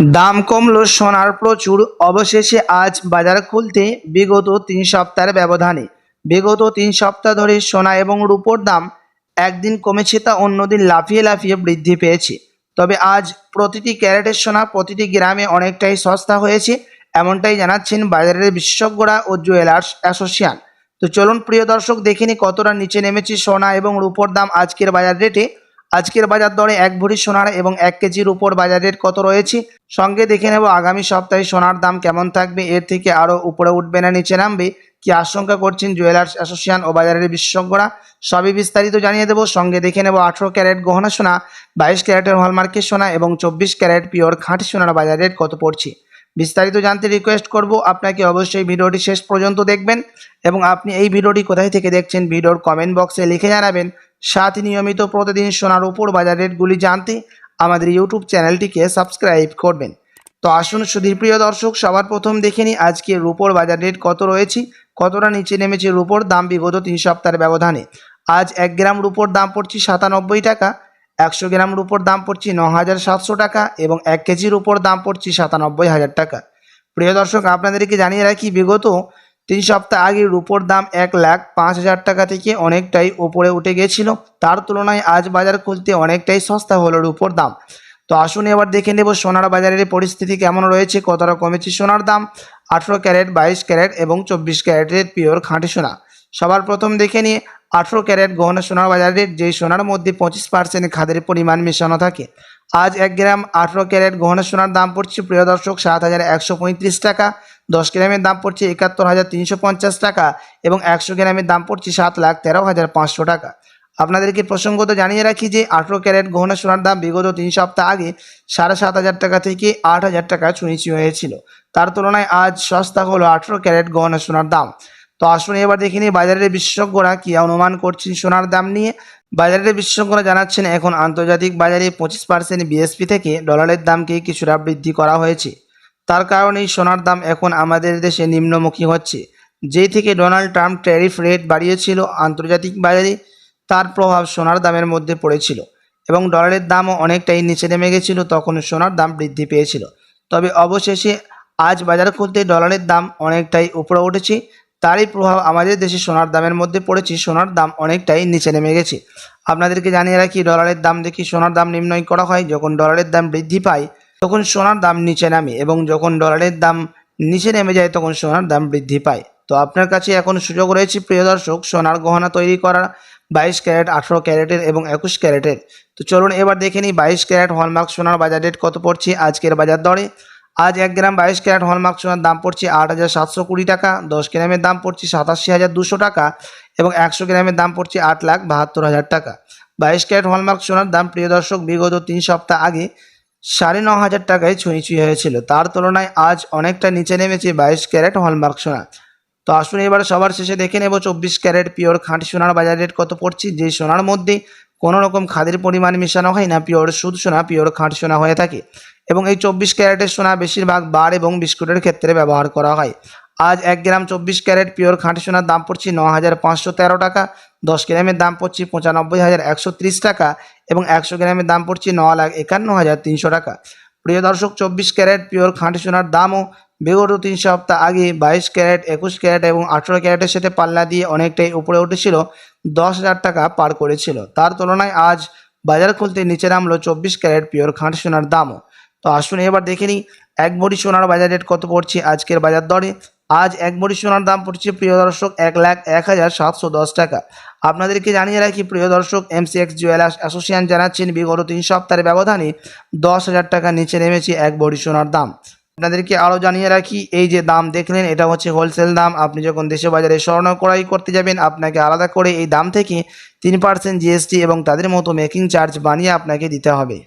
দাম কমলো সোনার প্রচুর। অবশেষে আজ বাজার খুলতে বিগত তিন সপ্তাহের ব্যবধানে। বিগত তিন সপ্তাহ ধরে সোনা এবং রূপোর দাম একদিন কমেছে তা অন্যদিন লাফিয়ে লাফিয়ে বৃদ্ধি পেয়েছে। তবে আজ প্রতিটি ক্যারেটের সোনা প্রতিটি গ্রামে অনেকটাই সস্তা হয়েছে, এমনটাই জানাচ্ছেন বাজারের বিশেষজ্ঞরা ও জুয়েলার্স অ্যাসোসিয়েশন। তো চলুন প্রিয় দর্শক দেখিনি কতটা নিচে নেমেছে সোনা এবং রূপোর দাম আজকের বাজার রেটে। আজকের বাজার দরে এক ভরি সোনার এবং এক কেজির উপর বাজার রেট কত রয়েছে? সঙ্গে দেখে নেব আগামী সপ্তাহে সোনার দাম কেমন থাকবে। এর থেকে আরও উপরে উঠবে না, নিচে নামবে। কি আশঙ্কা করছেন জুয়েলার্স অ্যাসোসিয়েশন ও বাজারের বিশেষজ্ঞরা? সবই বিস্তারিত জানিয়ে দেবো। সঙ্গে দেখে নেব আঠেরো ক্যারেট গহনা সোনা, বাইশ ক্যারেটের হলমার্কের সোনা এবং চব্বিশ ক্যারেট পিওর খাঁটি সোনার বাজার রেট কত পড়ছে? বিস্তারিত জানতে রিকোয়েস্ট করব, আপনাকে অবশ্যই ভিডিওটি শেষ পর্যন্ত দেখবেন এবং আপনি এই ভিডিওটি কোথায় থেকে দেখছেন, ভিডিওর কমেন্ট বক্সে লিখে জানাবেন। সাথে নিয়মিত প্রতিদিন সোনার উপর বাজার রেটগুলি জানতে আমাদের ইউটিউব চ্যানেলটিকে সাবস্ক্রাইব করবেন। তো আসুন সুধীর প্রিয় দর্শক, সবার প্রথম দেখে নিই আজকে রুপোর বাজার রেট কত রয়েছে, কতটা নিচে নেমেছে রুপোর দাম বিগত তিন সপ্তাহের ব্যবধানে। আজ এক গ্রাম রুপোর দাম পড়ছে সাতানব্বই টাকা, একশো গ্রাম রুপোর দাম পড়ছে ন হাজার সাতশো টাকা এবং এক কেজির উপর দাম পড়ছে সাতানব্বই হাজার টাকা। প্রিয় দর্শক, আপনাদেরকে জানিয়ে রাখি, বিগত তিন সপ্তাহ আগে রুপোর দাম এক লাখ পাঁচ হাজার টাকা থেকে অনেকটাই ওপরে উঠে গিয়েছিল। তার তুলনায় আজ বাজার খুলতে অনেকটাই সস্তা হলো রুপোর দাম। তো আসুন এবার দেখে নেব সোনার বাজারের পরিস্থিতি কেমন রয়েছে, কতটা কমেছে সোনার দাম? আঠেরো ক্যারেট, বাইশ ক্যারেট এবং চব্বিশ ক্যারেটের পিওর খাঁটি সোনা। সবার প্রথম দেখে নিয়ে আঠেরো ক্যারেট গহনা সোনার বাজার যেই সোনার মধ্যে পঁচিশ পার্সেন্ট খাদের পরিমাণ মেশানো থাকে। আজ এক গ্রাম আঠেরো ক্যারেট গহনা সোনার দাম পড়ছে, প্রিয় দর্শক, সাত হাজার একশো পঁয়ত্রিশ টাকা। দশ গ্রামের দাম পড়ছে একাত্তর হাজার তিনশো পঞ্চাশ টাকা এবং একশো গ্রামের দাম পড়ছে সাত লাখ তেরো হাজার পাঁচশো টাকা। আপনাদেরকে প্রসঙ্গত জানিয়ে রাখি যে আঠেরো ক্যারেট গহনা সোনার দাম বিগত তিন সপ্তাহ আগে সাড়ে সাত হাজার টাকা থেকে আট হাজার টাকা ছুঁইছি হয়েছিল। তার তুলনায় আজ সস্তা হলো আঠেরো ক্যারেট গহনা সোনার দাম। তো আসুন এবার দেখে নিই বাজারের বিশেষজ্ঞরা কি অনুমান করছেন সোনার দাম নিয়ে। বাজারের বিশেষজ্ঞরা জানাচ্ছেন, এখন আন্তর্জাতিক বাজারে পঁচিশ পার্সেন্ট বিএসপি থেকে ডলারের দামকে কিছুটা বৃদ্ধি করা হয়েছে। তার কারণেই সোনার দাম এখন আমাদের দেশে নিম্নমুখী হচ্ছে। যেই থেকে ডোনাল্ড ট্রাম্প ট্যারিফ রেট বাড়িয়েছিল আন্তর্জাতিক বাজারে, তার প্রভাব সোনার দামের মধ্যে পড়েছিল এবং ডলারের দামও অনেকটাই নিচে নেমে গেছিল তখন সোনার দাম বৃদ্ধি পেয়েছিল। তবে অবশেষে আজ বাজার খুলতে ডলারের দাম অনেকটাই উপরে উঠেছে। তারই প্রভাব আমাদের দেশে সোনার দামের মধ্যে পড়েছে, সোনার দাম অনেকটাই নিচে নেমে গেছে। আপনাদেরকে জানিয়ে রাখি, ডলারের দাম দেখি সোনার দাম নির্ণয় করা হয়। যখন ডলারের দাম বৃদ্ধি পায় তখন সোনার দাম নিচে নামে এবং যখন ডলারের দাম নিচে নেমে যায়, তখন সোনার দাম বৃদ্ধি পায়। তো আপনার কাছে এখন সুযোগ রয়েছে, প্রিয় দর্শক, সোনার গহনা তৈরি করা বাইশ ক্যারেট, আঠেরো ক্যারেটের এবং একুশ ক্যারেটের। তো চলুন এবার দেখে নিই বাইশ ক্যারেট হলমার্ক সোনার বাজার রেট কত পড়ছে আজকের বাজার দরে। আজ এক গ্রাম বাইশ ক্যারেট হলমার্ক সোনার দাম পড়ছে আট হাজার সাতশো কুড়ি টাকা, দশ গ্রামের দাম পড়ছে সাতাশি হাজার দুশো টাকা এবং একশো গ্রামের দাম পড়ছে আট লাখ বাহাত্তর হাজার টাকা। বাইশ ক্যারেট হলমার্ক সোনার দাম, প্রিয় দর্শক, বিগত তিন সপ্তাহ আগে সাড়ে ন হাজার টাকায় ছুঁই ছুঁই হয়েছিল। তার তুলনায় আজ অনেকটা নিচে নেমেছে বাইশ ক্যারেট হলমার্ক সোনা। তো আসুন এবার সবার শেষে দেখে নেব চব্বিশ ক্যারেট পিওর খাঁটি সোনার বাজার রেট কত পড়ছে। যে সোনার মধ্যে কোনো রকম খাদের পরিমাণ মেশানো হয় না, পিওর সুদ সোনা, পিওর খাঁটি সোনা হয়ে থাকে। এবং এই চব্বিশ ক্যারেটের সোনা বেশিরভাগ বার এবং বিস্কুটের ক্ষেত্রে ব্যবহার করা হয়। আজ এক গ্রাম চব্বিশ ক্যারেট পিওর খাঁটি সোনার দাম পড়ছে ন হাজার পাঁচশো তেরো টাকা, দশ গ্রামের দাম পড়ছে পঁচানব্বই হাজার একশো ত্রিশ টাকা। এবং একশো গ্রামের দাম পড়ছে ন লাখ একান্ন হাজার তিনশো টাকা। প্রিয় দর্শক, চব্বিশ ক্যারেট পিওর খাঁটি সোনার দামও বিগত তিন সপ্তাহ আগে বাইশ ক্যারেট, একুশ ক্যারেট এবং আঠেরো ক্যারেটের সাথে পাল্লা দিয়ে অনেকটাই উপরে উঠেছিল, দশ হাজার টাকা পার করেছিল। তার তুলনায় আজ বাজার খুলতে নিচে নামলো চব্বিশ ক্যারেট পিওর খাঁটি সোনার দামও। তো আসুন এবার দেখে নিই, এক ভরি সোনার বাজার রেট কত পড়ছে আজকের বাজার দরে? আজ এক ভরি সোনার দাম পড়ছে, প্রিয় দর্শক, এক লাখ এক হাজার সাতশো দশ টাকা। আপনাদেরকে জানিয়ে রাখি, প্রিয় দর্শক, এমসিএক্স জুয়েলার্স অ্যাসোসিয়েশন জানাচ্ছেন, বিগত তিন সপ্তাহের ব্যবধানে দশ হাজার টাকা নিচে নেমেছে এক ভরি সোনার দাম। আপনাদেরকে আরও জানিয়ে রাখি, এই যে দাম দেখলেন, এটা হচ্ছে হোলসেল দাম। আপনি যখন দেশে বাজারে স্বর্ণ ক্রয় করতে যাবেন, আপনাকে আলাদা করে এই দাম থেকে তিন পার্সেন্ট জিএসটি এবং তাদের মতো মেকিং চার্জ বানিয়ে আপনাকে দিতে হবে।